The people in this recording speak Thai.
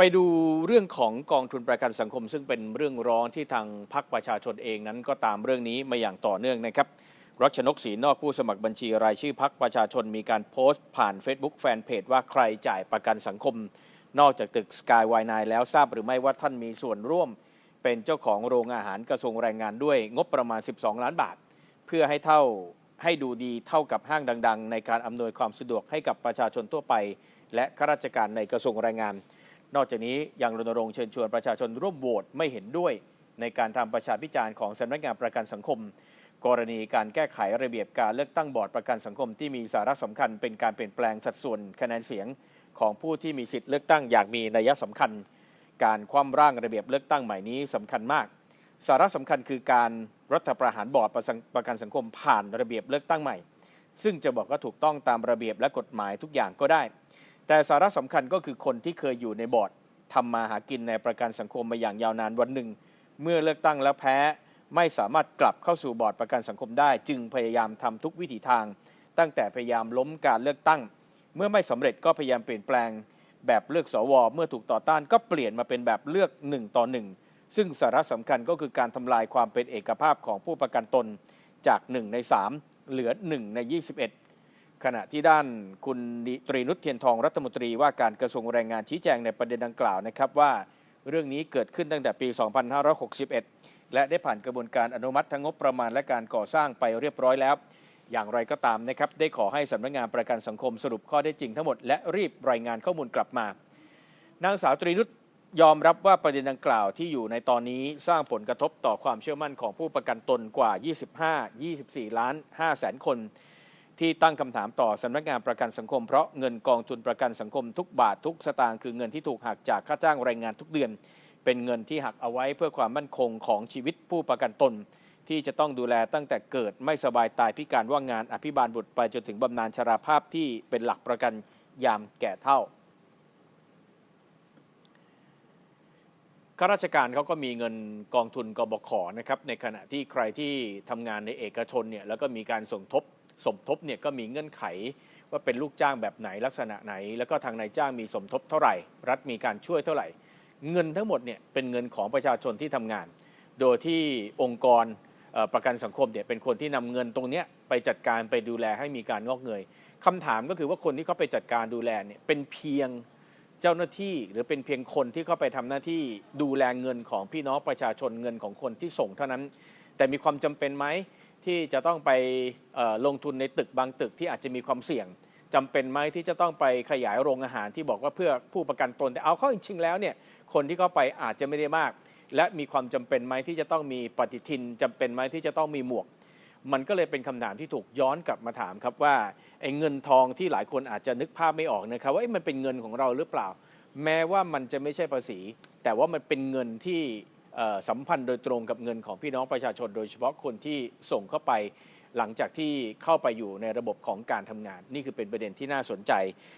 ไปดูเรื่องของกองทุนประกันสังคม ซึ่งเป็นเรื่องร้อนที่ทางพรรคประชาชนเองนั้นก็ตามเรื่องนี้มาอย่างต่อเนื่องนะครับรัชนกศรีนอกผู้สมัครบัญชีรายชื่อพรรคประชาชนมีการโพสต์ผ่าน Facebook แฟนเพจว่าใครจ่ายประกันสังคม นอกจากตึกสกายวายนแล้วทราบหรือไม่ว่าท่านมีส่วนร่วม เป็นเจ้าของโรงอาหารกระทรวงแรงงานด้วยงบประมาณ 12 ล้านบาท เพื่อให้เท่าให้ดูดีเท่ากับห้างดัง ๆ ในการอำนวยความสะดวกให้กับประชาชนทั่วไป และข้าราชการในกระทรวงแรงงาน นอกจากนี้ยังรณรงค์เชิญชวนประชาชนร่วมโหวตไม่เห็นด้วย ในการทำประชาพิจารณ์ของสำนักงานประกันสังคม กรณีการแก้ไขระเบียบการเลือกตั้งบอร์ดประกันสังคมที่มีสาระสำคัญเป็นการเปลี่ยนแปลงสัดส่วนคะแนนเสียงของผู้ที่มีสิทธิ์เลือกตั้งอย่างมีนัยสำคัญ การคว่ำร่างระเบียบเลือกตั้งใหม่นี้สำคัญมาก สาระสำคัญคือการรัฐประหารบอร์ดประกันสังคมผ่านระเบียบเลือกตั้งใหม่ ซึ่งจะบอกว่าถูกต้องตามระเบียบและกฎหมายทุกอย่างก็ได้ แต่สาระสำคัญก็คือคนที่เคยอยู่ในบอร์ดทำมาหากินในประกันสังคมมาอย่างยาวนานวันหนึ่ง เมื่อเลือกตั้งแล้วแพ้ไม่สามารถกลับเข้าสู่บอร์ดประกันสังคมได้ จึงพยายามทำทุกวิถีทาง ตั้งแต่พยายามล้มการเลือกตั้ง เมื่อไม่สำเร็จก็พยายามเปลี่ยนแปลง แบบเลือกสวเมื่อถูกต่อต้านก็เปลี่ยนมาเป็นแบบเลือก1ต่อ1ซึ่งสาระสำคัญก็คือการทำลายความเป็นเอกภาพของผู้ประกันตนจาก 1 ใน 3 เหลือ 1 ใน 21 ขณะที่ด้านคุณตรีนุชเทียนทองรัฐมนตรีว่าการกระทรวงแรงงานชี้แจงในประเด็นดังกล่าวนะครับว่าเรื่องนี้เกิดขึ้นตั้งแต่ปี 2561 และได้ผ่านกระบวนการอนุมัติทั้งงบประมาณและการก่อสร้างไปเรียบร้อยแล้ว อย่างไรก็ตามนะครับได้ขอให้สำนักงานประกันสังคมสรุปข้อได้จริงทั้งหมดและรีบรายงานข้อมูลกลับมา นางสาวตรีนุชยอมรับว่าประเด็นดังกล่าวที่อยู่ในตอนนี้สร้างผลกระทบต่อความเชื่อมั่นของผู้ประกันตนกว่า 25-24 ล้าน5แสนคน ที่ตั้งคำถามต่อสำนักงานประกันสังคม เพราะเงินกองทุนประกันสังคมทุกบาททุกสตางค์คือเงินที่ถูกหักจากค่าจ้างแรงงานทุกเดือน เป็นเงินที่หักเอาไว้เพื่อความมั่นคงของชีวิตผู้ประกันตน ที่จะต้องดูแลตั้งแต่เกิดไม่สบายตายพิการว่างงานอภิบาลบุตรไปจนถึงบำนาญชราภาพที่เป็นหลักประกันยามแก่เท่าข้าราชการเขาก็มีเงินกองทุนกบขนะครับในขณะที่ใครที่ทำงานในเอกชนเนี่ยแล้วก็มีการสมทบ สมทบเนี่ยก็มีเงื่อนไข ว่าเป็นลูกจ้างแบบไหนลักษณะไหน แล้วก็ทางนายจ้างมีสมทบเท่าไหร่ รัฐมีการช่วยเท่าไหร่ เงินทั้งหมดเนี่ยเป็นเงินของประชาชนที่ทำงาน โดยที่องค์กรประกันสังคมเนี่ยเป็นคนที่นำเงินตรงนี้ไปจัดการไปดูแลให้มีการงอกเงยคำถามก็คือว่าคนที่เขาไปจัดการดูแลเนี่ยเป็นเพียงเจ้าหน้าที่หรือเป็นเพียงคนที่เข้าไปทำหน้าที่ดูแลเงินของพี่น้องประชาชนเงินของคนที่ส่งเท่านั้น แต่มีความจำเป็นไหม ที่จะต้องไปลงทุนในตึกบางตึกที่อาจจะมีความเสี่ยงจำเป็นไหมที่จะต้องไปขยายโรงอาหารที่บอกว่าเพื่อผู้ประกันตนแต่เอาเข้าจริงๆแล้วเนี่ยคนที่เข้าไปอาจจะไม่ได้มาก และมีความจำเป็นไหมที่จะต้องมีปฏิทินจำเป็นไหมที่จะต้องมีหมวก มันก็เลยเป็นคำถามที่ถูกย้อนกลับมาถามครับว่าไอ้เงินทองที่หลายคนอาจจะนึกภาพไม่ออกนะครับว่ามันเป็นเงินของเราหรือเปล่า แม้ว่ามันจะไม่ใช่ภาษี แต่ว่ามันเป็นเงินที่ สัมพันธ์โดยตรงกับเงินของพี่น้องประชาชน โดยเฉพาะคนที่ส่งเข้าไปหลังจากที่เข้าไปอยู่ในระบบของการทำงาน นี่คือเป็นประเด็นที่น่าสนใจ